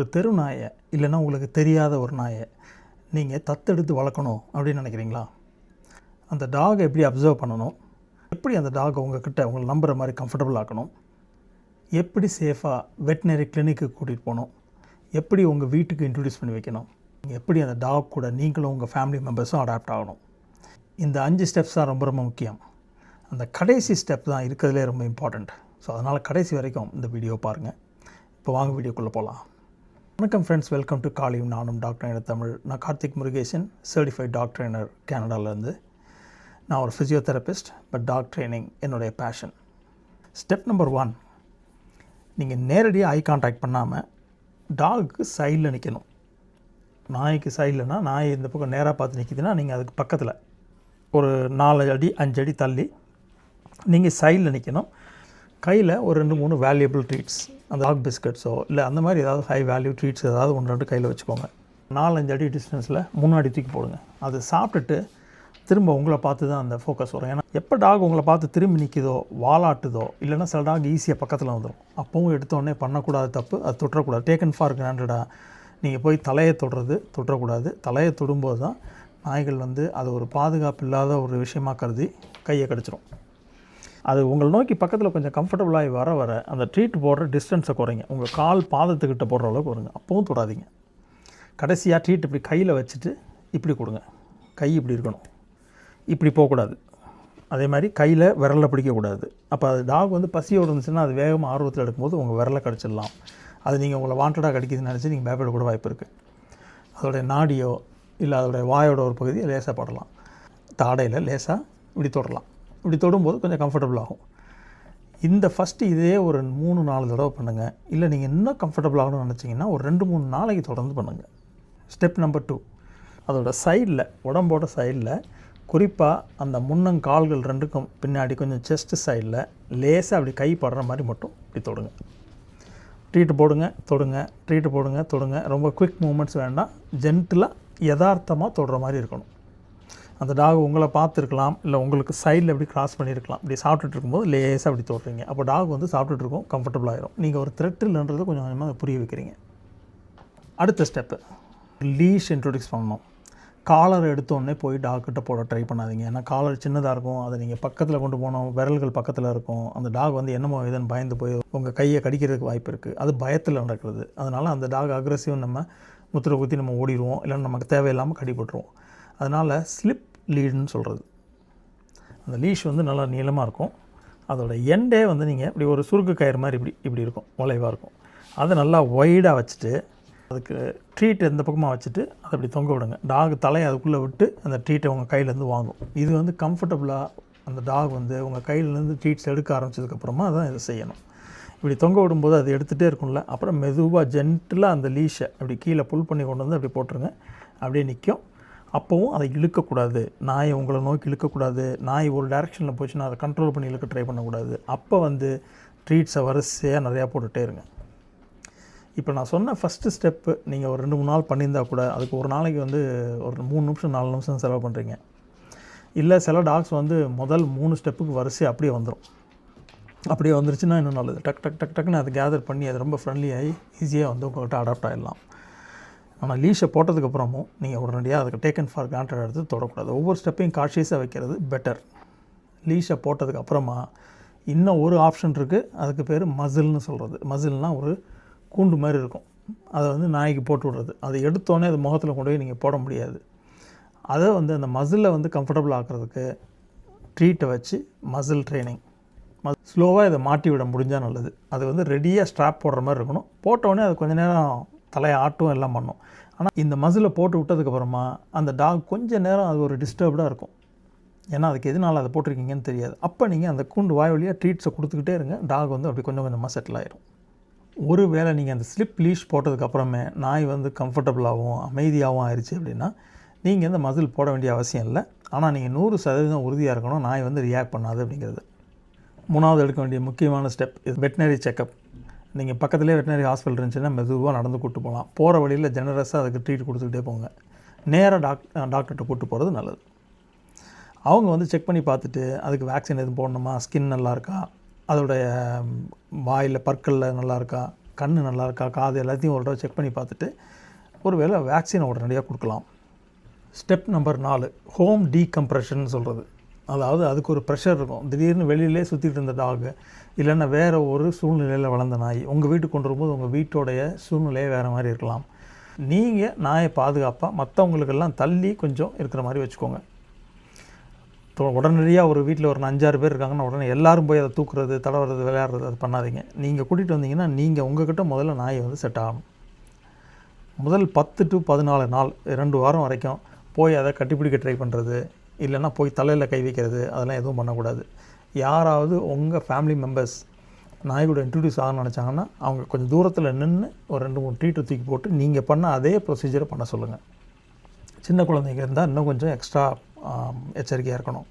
ஒரு தெரு நாயை இல்லைன்னா உங்களுக்கு தெரியாத ஒரு நாயை நீங்கள் தத்தெடுத்து வளர்க்கணும் அப்படின்னு நினைக்கிறீங்களா? அந்த டாகை எப்படி அப்சர்வ் பண்ணணும்? எப்படி அந்த டாகை உங்ககிட்ட உங்களை நம்புகிற மாதிரி கம்ஃபர்டபுள் ஆக்கணும்? எப்படி சேஃபாக வெட்டினரி கிளினிக்கு கூட்டிகிட்டு போகணும்? எப்படி உங்கள் வீட்டுக்கு இன்ட்ரடியூஸ் பண்ணி வைக்கணும்? எப்படி அந்த டாக் கூட நீங்களும் உங்கள் ஃபேமிலி மெம்பர்ஸும் அடாப்ட் ஆகணும்? இந்த அஞ்சு ஸ்டெப்ஸ் தான் ரொம்ப ரொம்ப முக்கியம். அந்த கடைசி ஸ்டெப் தான் இருக்கிறதுலே ரொம்ப இம்பார்ட்டண்ட் ஸோ அதனால் கடைசி வரைக்கும் இந்த வீடியோ பாருங்கள் இப்போ வாங்க வீடியோக்குள்ளே போகலாம். வணக்கம் ஃப்ரெண்ட்ஸ் வெல்கம் டு காலியும் நானும் டாக்டர் ட்ரைனர் தமிழ். நான் Karthik Murugesan certified doctor trainer கேனடாலேருந்து நான் ஒரு ஃபிசியோதெரபிஸ்ட் பட் டாக் ட்ரைனிங் என்னுடைய பேஷன் ஸ்டெப் நம்பர் ஒன் நீங்கள் நேரடியாக ஐ கான்டாக்ட் பண்ணாமல் டாகுக்கு சைடில் நிற்கணும் நாய்க்கு சைடில்னா நாய் இந்த பக்கம் நேராக பார்த்து நிற்கிதுன்னா நீங்கள் அதுக்கு பக்கத்தில் ஒரு நாலு அடி அஞ்சு அடி தள்ளி நீங்கள் சைடில் நிற்கணும் கையில் ஒரு ரெண்டு மூணு வேல்யூபிள் ட்ரீட்ஸ் அந்த டாக் பிஸ்கட்ஸோ இல்லை அந்த மாதிரி ஏதாவது ஹை வேல்யூ ட்ரீட்ஸ் ஏதாவது ஒன்று ரெண்டு கையில் வச்சுக்கோங்க. நாலஞ்சு அடி டிஸ்டன்ஸில் முன்னாடி தூக்கி போடுங்க. அது சாப்பிட்டுட்டு திரும்ப உங்களை பார்த்து தான் அந்த ஃபோக்கஸ் வரும். ஏன்னா எப்போ டாக் உங்களை பார்த்து திரும்பி நிற்கிதோ வாலாட்டுதோ இல்லைனா சில டாக் ஈஸியாக பக்கத்தில் வந்துடும் அப்பவும் எடுத்தோடனே பண்ணக்கூடாது தப்பு அது தொட்டக்கூடாது. டேக்கன் ஃபார் கிராண்டடாக நீங்கள் போய் தலையை தொடுறது தொட்டக்கூடாது. தலையை தொடும்போது தான் நாய்கள் வந்து அது ஒரு பாதுகாப்பு இல்லாத ஒரு விஷயமா கருதி கையை கடிச்சிடும் அது உங்களை நோக்கி பக்கத்தில் கொஞ்சம் கம்ஃபர்டபுளாகி வர வர அந்த ட்ரீட் போடுற டிஸ்டன்ஸை குறைங்க. உங்கள் கால் பாதத்துக்கிட்ட போடுற அளவுக்கு வருங்க அப்பவும் தொடாதீங்க. கடைசியாக ட்ரீட் இப்படி கையில் வச்சுட்டு இப்படி கொடுங்க. கை இப்படி இருக்கணும். இப்படி போகக்கூடாது. அதே மாதிரி கையில் விரலில் பிடிக்கக்கூடாது அப்போ அது டாக் வந்து பசியோடு இருந்துச்சுன்னா அது வேகமாக ஆர்வத்தில் எடுக்கும்போது உங்கள் விரலை கடிச்சிடலாம். அது நீங்கள் உங்களை வாண்டடாக கடிக்குதுன்னு நினச்சி நீங்கள் பயப்பட கூட வாய்ப்பு இருக்குது அதோடைய நாடியோ இல்லை அதோடைய வாயோட ஒரு பகுதியை லேசாக படலாம். தாடையில் லேசாக இப்படி தொடரலாம் இப்படி தொடும்போது கொஞ்சம் கம்ஃபர்டபுள் ஆகும். இந்த ஃபஸ்ட்டு இதே ஒரு மூணு நாலு தடவை பண்ணுங்கள் இல்லை நீங்கள் இன்னும் கம்ஃபர்டபுள் ஆகணும்னு நினச்சிங்கன்னா ஒரு ரெண்டு மூணு நாளைக்கு தொடர்ந்து பண்ணுங்கள் ஸ்டெப் நம்பர் டூ அதோட சைடில் உடம்போட சைடில் குறிப்பாக அந்த முன்னங்கால்கள் ரெண்டுக்கும் பின்னாடி கொஞ்சம் செஸ்ட் சைடில் லேசாக அப்படி கை படுற மாதிரி மட்டும் இப்படி தொடுங்க. ட்ரீட்டு போடுங்க தொடுங்க ட்ரீட்டு போடுங்க தொடுங்க. ரொம்ப குவிக் மூமெண்ட்ஸ் வேண்டாம். ஜென்டிலாக யதார்த்தமாக தொடுற மாதிரி இருக்கணும். அந்த டாக் உங்களை பார்த்துருக்கலாம் இல்லை உங்களுக்கு சைடில் எப்படி கிராஸ் பண்ணியிருக்கலாம். இப்படி சாப்பிட்டுட்டு இருக்கும்போது லேசாக அப்படி தோட்டுறீங்க அப்போ டாக் வந்து சாப்பிட்டுட்டு இருக்கும் கம்ஃபர்டபுள் ஆயிரும். நீங்கள் ஒரு த்ரெட் இல்லைன்றதை கொஞ்சம் கொஞ்சமாக புரிய வைக்கிறீங்க. அடுத்த ஸ்டெப்பு லீஷ் இன்ட்ரொடியூஸ் பண்ணணும். காலர் எடுத்தோடனே போய் டாக்கிட்ட போட ட்ரை பண்ணாதீங்க. ஏன்னா காலர் சின்னதாக இருக்கும் அதை நீங்கள் பக்கத்தில் கொண்டு போனோம் விரல்கள் பக்கத்தில் இருக்கும். அந்த டாக் வந்து என்னமோ இதுன்னு பயந்து போய் உங்கள் கையை கடிக்கிறதுக்கு வாய்ப்பு இருக்குது அது பயத்தில் நடக்கிறது. அதனால் அந்த டாக் அக்ரெசிவ் நம்ம முத்திரை குத்தி நம்ம ஓடிடுவோம். இல்லைன்னா நமக்கு தேவையில்லாமல் கடிபட்டுருவோம். அதனால் ஸ்லிப் லீடுன்னு சொல்கிறது அந்த லீஷ் வந்து நல்லா நீளமாக இருக்கும். அதோட எண்டே வந்து நீங்கள் இப்படி ஒரு சுருக்கு கயிறு மாதிரி இப்படி இப்படி இருக்கும் வளைவாக இருக்கும். அதை நல்லா ஒய்டாக வச்சுட்டு அதுக்கு ட்ரீட் எந்த பக்கமாக வச்சுட்டு அதை அப்படி தொங்க விடுங்க. டாக் தலையை அதுக்குள்ளே விட்டு அந்த ட்ரீட்டை உங்கள் கையிலேருந்து வாங்கும். இது வந்து கம்ஃபர்டபுளாக அந்த டாக் வந்து உங்கள் கையிலேருந்து ட்ரீட்ஸ் எடுக்க ஆரம்பிச்சதுக்கப்புறமா தான் இதை செய்யணும். இப்படி தொங்க விடும்போது அது எடுத்துகிட்டே இருக்கும்ல அப்புறம் மெதுவாக ஜென்டிலாக அந்த லீஷை அப்படி கீழே புல் பண்ணி கொண்டு வந்து அப்படி போட்டுருங்க. அப்படியே நிற்கும் அப்போவும் அதை இழுக்கக்கூடாது. நாயை உங்களை நோக்கி இழுக்கக்கூடாது. நாய் ஒரு டைரெக்ஷனில் போச்சுன்னா அதை கண்ட்ரோல் பண்ணி இழுக்க ட்ரை பண்ணக்கூடாது. அப்போ வந்து ட்ரீட்ஸை வரிசையாக நிறையா போட்டுகிட்டே இருங்க. இப்போ நான் சொன்ன ஃபஸ்ட்டு ஸ்டெப்பு நீங்கள் ஒரு ரெண்டு மூணு நாள் பண்ணியிருந்தா கூட அதுக்கு ஒரு நாளைக்கு வந்து ஒரு மூணு நிமிஷம் நாலு நிமிஷம் செலவு பண்ணுறீங்க இல்லை சில டாக்ஸ் வந்து முதல் மூணு ஸ்டெப்புக்கு வரிசை அப்படியே வந்துடும் அப்படியே வந்துருச்சுன்னா இன்னும் நல்லது. டக் டக் டக் டக்குன்னு அதை கேதர் பண்ணி அது ரொம்ப ஃப்ரெண்ட்லியாகி ஈஸியாக வந்து உங்கள்கிட்ட அடாப்ட் ஆகிடலாம் ஆனால் லீஷை போட்டதுக்கப்புறமும் நீங்கள் உடனடியாக அதுக்கு டேக்கன் ஃபார் கிராண்டட் எடுத்து தொடக்கூடாது. ஒவ்வொரு ஸ்டெப்பையும் கான்ஷியஸாக வைக்கிறது பெட்டர் லீஷை போட்டதுக்கப்புறமா இன்னும் ஒரு ஆப்ஷன் இருக்குது அதுக்கு பேர் மசில்னு சொல்கிறது மசில்னால் ஒரு கூண்டு மாதிரி இருக்கும். அதை வந்து நாய்க்கு போட்டு விடுறது. அதை எடுத்தோடனே அது முகத்தில் கொண்டு போய் நீங்கள் போட முடியாது. அதை வந்து அந்த மசிலை வந்து கம்ஃபர்டபுள் ஆக்கிறதுக்கு ட்ரீட்டை வச்சு மசில் ட்ரைனிங் மஸ் ஸ்லோவாக இதை மாட்டி விட முடிஞ்சால் நல்லது. அது வந்து ரெடியாக ஸ்ட்ராப் போடுற மாதிரி இருக்கணும். போட்டோடனே அது கொஞ்சம் நேரம் தலையை ஆட்டும் எல்லாம் பண்ணும். ஆனால் இந்த மசிலை போட்டு விட்டதுக்கப்புறமா அந்த டாக் கொஞ்ச நேரம் அது ஒரு டிஸ்டர்ப்டாக இருக்கும். ஏன்னா அதுக்கு எதனால் அதை போட்டிருக்கீங்கன்னு தெரியாது. அப்போ நீங்கள் அந்த கூண்டு வாய் வழியாக ட்ரீட்ஸை கொடுத்துக்கிட்டே இருங்க. டாக் வந்து அப்படி கொஞ்சம் கொஞ்சமாக செட்டில் ஆயிரும். ஒரு வேளை நீங்கள் அந்த ஸ்லிப் லீஷ் போட்டதுக்கப்புறமே நாய் வந்து கம்ஃபர்டபுளாகவும் அமைதியாகவும் ஆயிடுச்சு அப்படின்னா நீங்கள் இந்த மசில் போட வேண்டிய அவசியம் இல்லை. ஆனால் நீங்கள் நூறு சதவீதம் உறுதியாக இருக்கணும். நாய் வந்து ரியாக்ட் பண்ணாது அப்படிங்கிறது. மூணாவது எடுக்க வேண்டிய முக்கியமான ஸ்டெப் இது வெட்டினரி செக்கப் நீங்கள் பக்கத்துலேயே வெட்டினரி ஹாஸ்பிட்டல் இருந்துச்சுன்னா மெதுவாக நடந்து கூட்டு போகலாம் போகிற வழியில் ஜெனரஸாக அதுக்கு ட்ரீட் கொடுத்துக்கிட்டே போங்க. நேராக டாக் டாக்டர்கிட்ட கூட்டு போகிறது நல்லது. அவங்க வந்து செக் பண்ணி பார்த்துட்டு அதுக்கு வேக்சின் எதுவும் போடணுமா? ஸ்கின் நல்லா இருக்கா? அதோடைய வாயில் பற்களில் நல்லா இருக்கா? கண் நல்லா இருக்கா? காது எல்லாத்தையும் ஒரு தடவை செக் பண்ணி பார்த்துட்டு ஒரு வேளை வேக்சினை உடனடியாக கொடுக்கலாம். ஸ்டெப் நம்பர் நாலு ஹோம் டீகம்ப்ரெஷன் சொல்கிறது அதாவது அதுக்கு ஒரு ப்ரெஷர் இருக்கும். திடீர்னு வெளியிலே சுற்றிட்டு இருந்த டாகு இல்லைன்னா வேறு ஒரு சூழ்நிலையில் வளர்ந்த நாய் உங்கள் வீட்டுக்கு கொண்டு வரும்போது உங்கள் வீட்டோடைய சூழ்நிலையே வேறு மாதிரி இருக்கலாம். நீங்கள் நாயை பாதுகாப்பாக மற்றவங்களுக்கெல்லாம் தள்ளி கொஞ்சம் இருக்கிற மாதிரி வச்சுக்கோங்க. உடனடியாக ஒரு வீட்டில் ஒரு அஞ்சாறு பேர் இருக்காங்கன்னா உடனே எல்லாரும் போய் அதை தூக்குறது தடவுறது விளையாடுறது அது பண்ணாதீங்க. நீங்கள் கூட்டிகிட்டு வந்தீங்கன்னா நீங்கள் உங்ககிட்ட முதல்ல நாயை வந்து செட் ஆகணும். முதல் பத்து டு பதினாலு நாள் ரெண்டு வாரம் வரைக்கும் போய் அதை கட்டிப்பிடிக்க ட்ரை பண்ணுறது இல்லைன்னா போய் தலையில் கை வைக்கிறது அதெல்லாம் எதுவும் பண்ணக்கூடாது. யாராவது உங்கள் ஃபேமிலி மெம்பர்ஸ் நாய் இன்ட்ரடியூஸ் ஆகணும்னு நினச்சாங்கன்னா அவங்க கொஞ்சம் தூரத்தில் நின்று ஒரு ரெண்டு மூணு ட்ரீட்டு தூக்கி போட்டு நீங்கள் பண்ண அதே ப்ரொசீஜரை பண்ண சொல்லுங்கள் சின்ன குழந்தைங்க இருந்தால் இன்னும் கொஞ்சம் எக்ஸ்ட்ரா எச்சரிக்கையாக இருக்கணும்.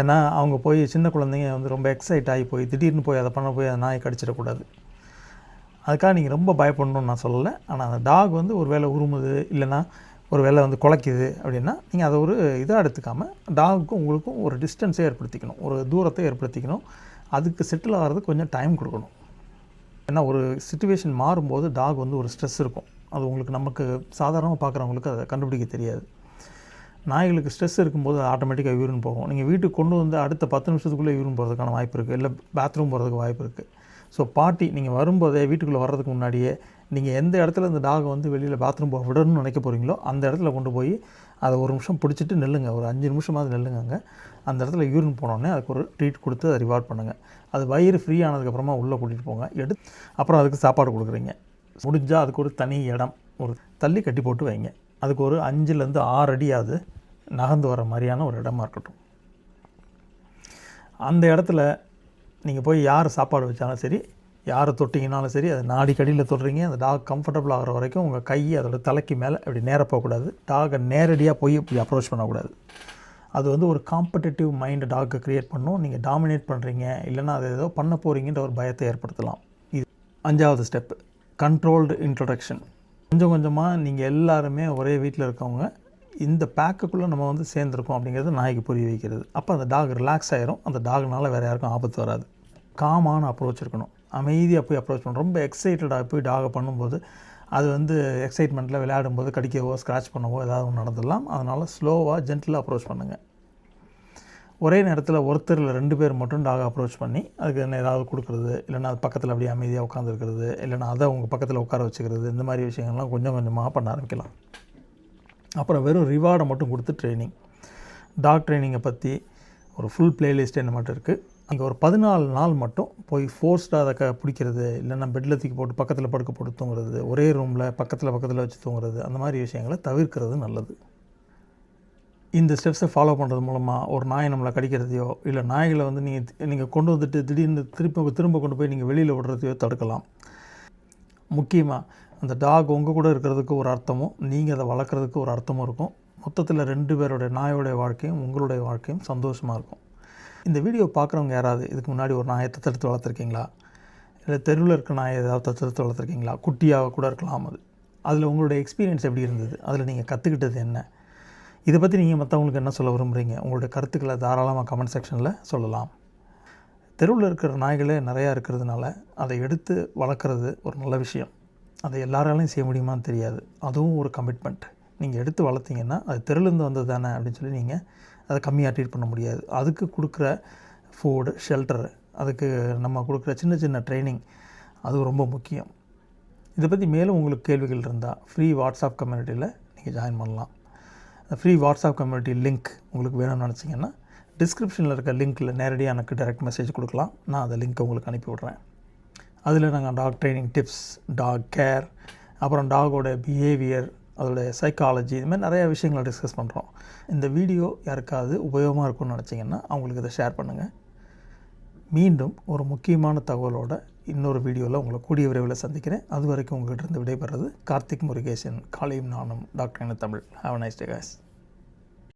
ஏன்னா அவங்க போய் சின்ன குழந்தைங்க வந்து ரொம்ப எக்ஸைட் ஆகி போய் திடீர்னு போய் அதை பண்ண போய் அந்த நாயை கடிச்சிடக்கூடாது. அதுக்காக நீங்கள் ரொம்ப பயப்படணும்னு நான் சொல்லலை. ஆனால் அந்த டாக் வந்து ஒரு வேளை உருமுது இல்லைன்னா ஒரு வேலை வந்து குலைக்குது அப்படின்னா நீங்கள் அதை ஒரு இதாக எடுத்துக்காமல் டாகுக்கும் உங்களுக்கும் ஒரு டிஸ்டன்ஸை ஏற்படுத்திக்கணும். ஒரு தூரத்தை ஏற்படுத்திக்கணும். அதுக்கு செட்டில் ஆகிறதுக்கு கொஞ்சம் டைம் கொடுக்கணும். ஏன்னா ஒரு சுச்சுவேஷன் மாறும்போது டாக் வந்து ஒரு ஸ்ட்ரெஸ் இருக்கும். அது உங்களுக்கு நமக்கு சாதாரணமாக பார்க்குறவங்களுக்கு அதை கண்டுபிடிக்க தெரியாது. நாய்களுக்கு ஸ்ட்ரெஸ் இருக்கும்போது ஆட்டோமேட்டிக்காக யூரின் போகும். நீங்கள் வீட்டுக்கு கொண்டு வந்து அடுத்த பத்து நிமிஷத்துக்குள்ளே யூரின் போகிறதுக்கான வாய்ப்பு இருக்குது இல்லை பாத்ரூம் போகிறதுக்கு வாய்ப்பு இருக்குது ஸோ பாட்டி நீங்கள் வரும்போதே வீட்டுக்குள்ளே வர்றதுக்கு முன்னாடியே நீங்கள் எந்த இடத்துல இந்த டாகை வந்து வெளியில் பாத்ரூம் போக விடணும்னு நினைக்க போகிறீங்களோ அந்த இடத்துல கொண்டு போய் அதை ஒரு நிமிஷம் பிடிச்சிட்டு நெல்லுங்க. ஒரு அஞ்சு நிமிஷமாவது நெல்லுங்க அங்கே அந்த இடத்துல யூரின் போனோடனே அதுக்கு ஒரு ட்ரீட் கொடுத்து அதை ரிவார்ட் பண்ணுங்கள் அது வயிறு ஃப்ரீ ஆனதுக்கப்புறமா உள்ளே கூட்டிகிட்டு போங்க. எடுத்து அப்புறம் அதுக்கு சாப்பாடு கொடுக்குறீங்க. முடிஞ்சால் அதுக்கு ஒரு தனி இடம் ஒரு தள்ளி கட்டி போட்டு வைங்க. அதுக்கு ஒரு அஞ்சுலேருந்து ஆறு அடியாவது நகர்ந்து வர மாதிரியான ஒரு இடமா இருக்கட்டும். அந்த இடத்துல நீங்கள் போய் யார் சாப்பாடு வச்சாலும் சரி யாரை தொட்டிங்கனாலும் சரி அது நாடி கடியில் தொடுறீங்க அந்த டாக் கம்ஃபர்டபுள் ஆகிற வரைக்கும் உங்கள் கையை அதோட தலைக்கு மேலே அப்படி நேராக போகக்கூடாது. டாகை நேரடியாக போய் இப்படி அப்ரோச் பண்ணக்கூடாது. அது வந்து ஒரு காம்படிட்டிவ் மைண்டு டாக்கை க்ரியேட் பண்ணும். நீங்கள் டாமினேட் பண்ணுறீங்க இல்லைன்னா அது ஏதோ பண்ண போகிறீங்கன்ற ஒரு பயத்தை ஏற்படுத்தலாம். இது அஞ்சாவது ஸ்டெப்பு கண்ட்ரோல்டு இன்ட்ரொடக்ஷன் கொஞ்சம் கொஞ்சமாக நீங்கள் எல்லாருமே ஒரே வீட்டில் இருக்கவங்க இந்த பேக்குக்குள்ளே நம்ம வந்து சேர்ந்துருக்கோம் அப்படிங்கிறது நாய்க்கு புரிய வைக்கிறது. அப்போ அந்த டாக் ரிலாக்ஸ் ஆகிரும் அந்த டாக்னால வேறு யாருக்கும் ஆபத்து வராது. காமான அப்ரோச் இருக்கணும். அமைதியாக போய் அப்ரோச் பண்ணும் ரொம்ப எக்ஸைட்டடாக போய் டாகை பண்ணும்போது அது வந்து எக்ஸைட்மெண்ட்டில் விளையாடும்போது கடிக்கவோ ஸ்க்ராச் பண்ணவோ ஏதாவது ஒன்று நடந்துடலாம். அதனால் ஸ்லோவாக ஜென்டிலாக அப்ரோச் பண்ணுங்கள் ஒரே நேரத்தில் ஒருத்தரில் ரெண்டு பேர் மட்டும் டாகை அப்ரோச் பண்ணி அதுக்கு என்ன ஏதாவது கொடுக்குறது இல்லைன்னா அது பக்கத்தில் அப்படியே அமைதியாக உட்காந்துருக்கிறது இல்லைன்னா அதை உங்கள் பக்கத்தில் உட்கார வச்சுக்கிறது இந்த மாதிரி விஷயங்கள்லாம் கொஞ்சம் கொஞ்சமாக பண்ண ஆரம்பிக்கலாம். அப்புறம் வெறும் ரிவார்டை மட்டும் கொடுத்து ட்ரைனிங் டாக் ட்ரைனிங்கை பற்றி ஒரு ஃபுல் பிளேலிஸ்ட் என்ன மட்டும் இருக்குது அங்கே ஒரு பதினாலு நாள் மட்டும் போய் ஃபோர்ஸ்டாக அதை க பிடிக்கிறது இல்லைன்னா பெட்டில் தூக்கி போட்டு பக்கத்தில் படுக்க போட்டு தூங்குறது ஒரே ரூமில் பக்கத்தில் பக்கத்தில் வச்சு தூங்குறது அந்த மாதிரி விஷயங்களை தவிர்க்கிறது நல்லது. இந்த ஸ்டெப்ஸை ஃபாலோ பண்ணுறது மூலமாக ஒரு நாயை நம்மளை கடிக்கிறதையோ இல்லை நாய்களை வந்து நீங்கள் நீங்கள் கொண்டு வந்துட்டு திடீர்னு திரும்ப திரும்ப கொண்டு போய் நீங்கள் வெளியில் விடுறதையோ தடுக்கலாம். முக்கியமாக அந்த டாக் உங்கள் கூட இருக்கிறதுக்கு ஒரு அர்த்தமும் நீங்கள் அதை வளர்க்குறதுக்கு ஒரு அர்த்தமும் இருக்கும். மொத்தத்தில் ரெண்டு பேருடைய நாயோடைய வாழ்க்கையும் உங்களுடைய வாழ்க்கையும் சந்தோஷமாக இருக்கும். இந்த வீடியோ பார்க்குறவங்க யாராவது இதுக்கு முன்னாடி ஒரு நாயை தத்தெடுத்து வளர்த்துருக்கீங்களா? இல்லை தெருவில் இருக்க நாயை ஏதாவது தத்தெடுத்து வளர்த்துருக்கீங்களா? குட்டியாக கூட இருக்கலாம் அது. அதில் உங்களுடைய எக்ஸ்பீரியன்ஸ் எப்படி இருந்தது? அதில் நீங்கள் கற்றுக்கிட்டது என்ன? இதை பற்றி நீங்கள் மற்றவங்களுக்கு என்ன சொல்ல விரும்புகிறீங்க உங்களுடைய கருத்துக்களை தாராளமாக கமெண்ட் செக்ஷனில் சொல்லலாம். தெருவில் இருக்கிற நாய்களே நிறையா இருக்கிறதுனால அதை எடுத்து வளர்க்குறது ஒரு நல்ல விஷயம். அதை எல்லாராலையும் செய்ய முடியுமான்னு தெரியாது. அதுவும் ஒரு கமிட்மெண்ட் நீங்கள் எடுத்து வளர்த்தீங்கன்னா அது தெருலேருந்து வந்தது தானே அப்படின்னு சொல்லி நீங்கள் அதை கம்மியாக ட்ரீட் பண்ண முடியாது. அதுக்கு கொடுக்குற ஃபுட் ஷெல்டர் அதுக்கு நம்ம கொடுக்குற சின்ன சின்ன ட்ரைனிங் அது ரொம்ப முக்கியம். இதை பற்றி மேலும் உங்களுக்கு கேள்விகள் இருந்தால் ஃப்ரீ வாட்ஸ்அப் கம்யூனிட்டியில் நீங்கள் ஜாயின் பண்ணலாம். ஃப்ரீ வாட்ஸ்அப் கம்யூனிட்டி லிங்க் உங்களுக்கு வேணும்னு நினச்சிங்கன்னா டிஸ்கிரிப்ஷனில் இருக்க லிங்க்கில் நேரடியாக எனக்கு டைரக்ட் மெசேஜ் கொடுக்கலாம். நான் அந்த லிங்க்கை உங்களுக்கு அனுப்பி விட்றேன். அதில் நாங்கள் dog training tips dog care அப்புறம் டாகோட பிஹேவியர் அதோடைய சைக்காலஜி இது மாதிரி நிறையா விஷயங்களை டிஸ்கஸ் பண்ணுறோம் இந்த வீடியோ யாருக்காவது உபயோகமாக இருக்கும்னு நினச்சிங்கன்னா அவங்களுக்கு இதை ஷேர் பண்ணுங்கள் மீண்டும் ஒரு முக்கியமான தகவலோட இன்னொரு வீடியோவில் உங்களை கூடிய விரைவில் சந்திக்கிறேன். அது வரைக்கும் உங்கள்கிட்ட இருந்து விடைபெறது கார்த்திக் முருகேசன் காலையும் நானும் doctor Tamil have nice day guys